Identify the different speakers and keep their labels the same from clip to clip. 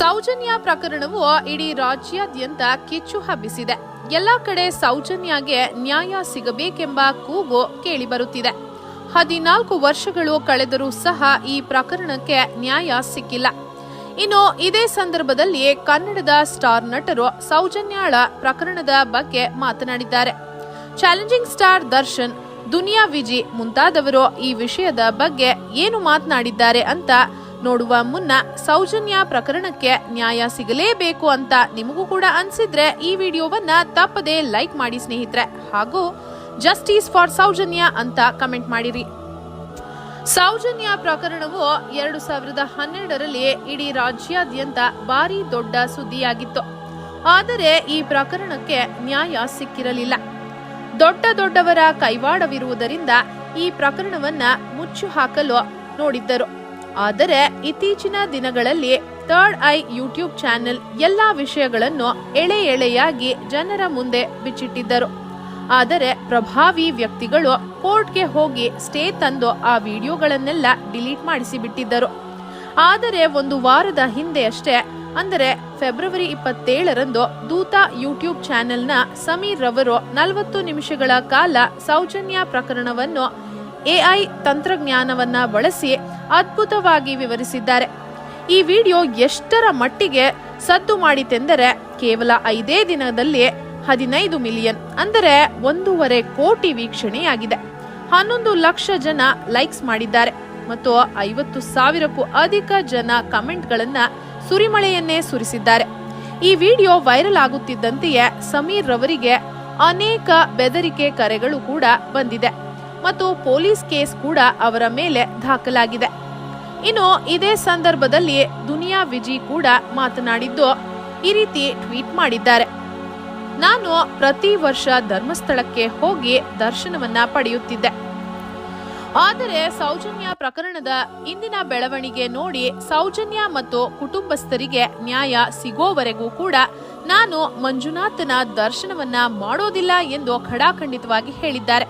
Speaker 1: ಸೌಜನ್ಯ ಪ್ರಕರಣವು ಇಡೀ ರಾಜ್ಯಾದ್ಯಂತ ಕಿಚ್ಚು ಹಬ್ಬಿಸಿದೆ. ಎಲ್ಲ ಕಡೆ ಸೌಜನ್ಯಗೆ ನ್ಯಾಯ ಸಿಗಬೇಕೆಂಬ ಕೂಗು ಕೇಳಿಬರುತ್ತಿದೆ. ಹದಿನಾಲ್ಕು ವರ್ಷಗಳು ಕಳೆದರೂ ಸಹ ಈ ಪ್ರಕರಣಕ್ಕೆ ನ್ಯಾಯ ಸಿಕ್ಕಿಲ್ಲ. ಇನ್ನು ಇದೇ ಸಂದರ್ಭದಲ್ಲಿ ಕನ್ನಡದ ಸ್ಟಾರ್ ನಟರು ಸೌಜನ್ಯಾಳ ಪ್ರಕರಣದ ಬಗ್ಗೆ ಮಾತನಾಡಿದ್ದಾರೆ. ಚಾಲೆಂಜಿಂಗ್ ಸ್ಟಾರ್ ದರ್ಶನ್, ದುನಿಯಾ ವಿಜಿ ಮುಂತಾದವರು ಈ ವಿಷಯದ ಬಗ್ಗೆ ಏನು ಮಾತನಾಡಿದ್ದಾರೆ ಅಂತ ನೋಡುವ ಮುನ್ನ ಸೌಜನ್ಯ ಪ್ರಕರಣಕ್ಕೆ ನ್ಯಾಯ ಸಿಗಲೇಬೇಕು ಅಂತ ನಿಮಗೂ ಕೂಡ ಅನ್ಸಿದ್ರೆ ಈ ವಿಡಿಯೋವನ್ನ ತಪ್ಪದೆ ಲೈಕ್ ಮಾಡಿ ಸ್ನೇಹಿತರೆ. ಹಾಗೂ ಜಸ್ಟಿಸ್ ಫಾರ್ ಸೌಜನ್ಯ ಅಂತ ಕಮೆಂಟ್ ಮಾಡಿರಿ. ಸೌಜನ್ಯ ಪ್ರಕರಣವು ಎರಡು ಸಾವಿರದ ಹನ್ನೆರಡರಲ್ಲಿ ಇಡೀ ರಾಜ್ಯಾದ್ಯಂತ ಭಾರಿ ದೊಡ್ಡ ಸುದ್ದಿಯಾಗಿತ್ತು. ಆದರೆ ಈ ಪ್ರಕರಣಕ್ಕೆ ನ್ಯಾಯ ಸಿಕ್ಕಿರಲಿಲ್ಲ. ದೊಡ್ಡ ದೊಡ್ಡವರ ಕೈವಾಡವಿರುವುದರಿಂದ ಈ ಪ್ರಕರಣವನ್ನ ಮುಚ್ಚು ಹಾಕಲು ನೋಡಿದ್ದರು. ಆದರೆ ಇತ್ತೀಚಿನ ದಿನಗಳಲ್ಲಿ ಥರ್ಡ್ ಐ ಯೂಟ್ಯೂಬ್ ಚಾನೆಲ್ ಎಲ್ಲಾ ವಿಷಯಗಳನ್ನು ಎಳೆ ಎಳೆಯಾಗಿ ಜನರ ಮುಂದೆ ಬಿಚ್ಚಿಟ್ಟಿದ್ದರು. ಆದರೆ ಪ್ರಭಾವಿ ವ್ಯಕ್ತಿಗಳು ಕೋರ್ಟ್ಗೆ ಹೋಗಿ ಸ್ಟೇ ತಂದು ಆ ವಿಡಿಯೋಗಳನ್ನೆಲ್ಲ ಡಿಲೀಟ್ ಮಾಡಿಸಿಬಿಟ್ಟಿದ್ದರು. ಆದರೆ ಒಂದು ವಾರದ ಹಿಂದೆ ಅಷ್ಟೇ ಅಂದರೆ ಫೆಬ್ರವರಿ ಇಪ್ಪತ್ತೇಳರಂದು ದೂತ ಯೂಟ್ಯೂಬ್ ಚಾನೆಲ್ನ ಸಮೀರ್ ರವರು ನಲವತ್ತು ನಿಮಿಷಗಳ ಕಾಲ ಸೌಜನ್ಯ ಪ್ರಕರಣವನ್ನು ಎಐ ತಂತ್ರಜ್ಞಾನವನ್ನ ಬಳಸಿ ಅದ್ಭುತವಾಗಿ ವಿವರಿಸಿದ್ದಾರೆ. ಈ ವಿಡಿಯೋ ಎಷ್ಟರ ಮಟ್ಟಿಗೆ ಸದ್ದು ಮಾಡಿತೆಂದರೆ ಕೇವಲ ಐದೇ ದಿನದಲ್ಲಿ ಹದಿನೈದು ಮಿಲಿಯನ್, ಅಂದರೆ ಒಂದೂವರೆ ಕೋಟಿ ವೀಕ್ಷಣೆಯಾಗಿದೆ. ಹನ್ನೊಂದು ಲಕ್ಷ ಜನ ಲೈಕ್ಸ್ ಮಾಡಿದ್ದಾರೆ ಮತ್ತು ಐವತ್ತು ಸಾವಿರಕ್ಕೂ ಅಧಿಕ ಜನ ಕಮೆಂಟ್ಗಳನ್ನ ಸುರಿಮಳೆಯನ್ನೇ ಸುರಿಸಿದ್ದಾರೆ. ಈ ವಿಡಿಯೋ ವೈರಲ್ ಆಗುತ್ತಿದ್ದಂತೆಯೇ ಸಮೀರ್ ರವರಿಗೆ ಅನೇಕ ಬೆದರಿಕೆ ಕರೆಗಳು ಕೂಡ ಬಂದಿದೆ. ಮತ್ತು ಪೊಲೀಸ್ ಕೇಸ್ ಕೂಡ ಅವರ ಮೇಲೆ ದಾಖಲಾಗಿದೆ. ಇನ್ನು ಇದೇ ಸಂದರ್ಭದಲ್ಲಿ ದುನಿಯಾ ವಿಜಿ ಕೂಡ ಮಾತನಾಡಿದ್ದು ಈ ರೀತಿ ಟ್ವೀಟ್ ಮಾಡಿದ್ದಾರೆ. ನಾನು ಪ್ರತಿ ವರ್ಷ ಧರ್ಮಸ್ಥಳಕ್ಕೆ ಹೋಗಿ ದರ್ಶನವನ್ನ ಪಡೆಯುತ್ತಿದ್ದೆ. ಆದರೆ ಸೌಜನ್ಯ ಪ್ರಕರಣದ ಇಂದಿನ ಬೆಳವಣಿಗೆ ನೋಡಿ ಸೌಜನ್ಯ ಮತ್ತು ಕುಟುಂಬಸ್ಥರಿಗೆ ನ್ಯಾಯ ಸಿಗೋವರೆಗೂ ಕೂಡ ನಾನು ಮಂಜುನಾಥನ ದರ್ಶನವನ್ನ ಮಾಡೋದಿಲ್ಲ ಎಂದು ಖಡಾಖಂಡಿತವಾಗಿ ಹೇಳಿದ್ದಾರೆ.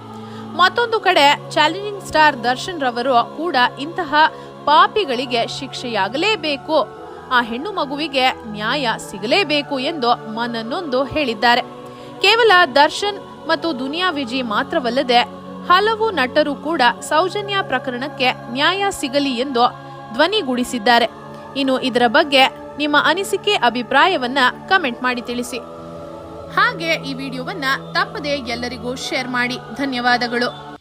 Speaker 1: ಮತ್ತೊಂದು ಕಡೆ ಚಾಲೆಂಜಿಂಗ್ ಸ್ಟಾರ್ ದರ್ಶನ್ ರವರು ಕೂಡ ಇಂತಹ ಪಾಪಿಗಳಿಗೆ ಶಿಕ್ಷೆಯಾಗಲೇಬೇಕು. ಆ ಹೆಣ್ಣು ಮಗುವಿಗೆ ನ್ಯಾಯ ಸಿಗಲೇಬೇಕು ಎಂದು ಮನನೊಂದು ಹೇಳಿದ್ದಾರೆ. ಕೇವಲ ದರ್ಶನ್ ಮತ್ತು ದುನಿಯಾ ವಿಜಿ ಮಾತ್ರವಲ್ಲದೆ ಹಲವು ನಟರು ಕೂಡ ಸೌಜನ್ಯ ಪ್ರಕರಣಕ್ಕೆ ನ್ಯಾಯ ಸಿಗಲಿ ಎಂದು ಧ್ವನಿಗೂಡಿಸಿದ್ದಾರೆ. ಇನ್ನು ಇದರ ಬಗ್ಗೆ ನಿಮ್ಮ ಅನಿಸಿಕೆ, ಅಭಿಪ್ರಾಯವನ್ನ ಕಮೆಂಟ್ ಮಾಡಿ ತಿಳಿಸಿ. ಹಾಗೆ ಈ ವಿಡಿಯೋವನ್ನ ತಪ್ಪದೆ ಎಲ್ಲರಿಗೂ ಶೇರ್ ಮಾಡಿ. ಧನ್ಯವಾದಗಳು.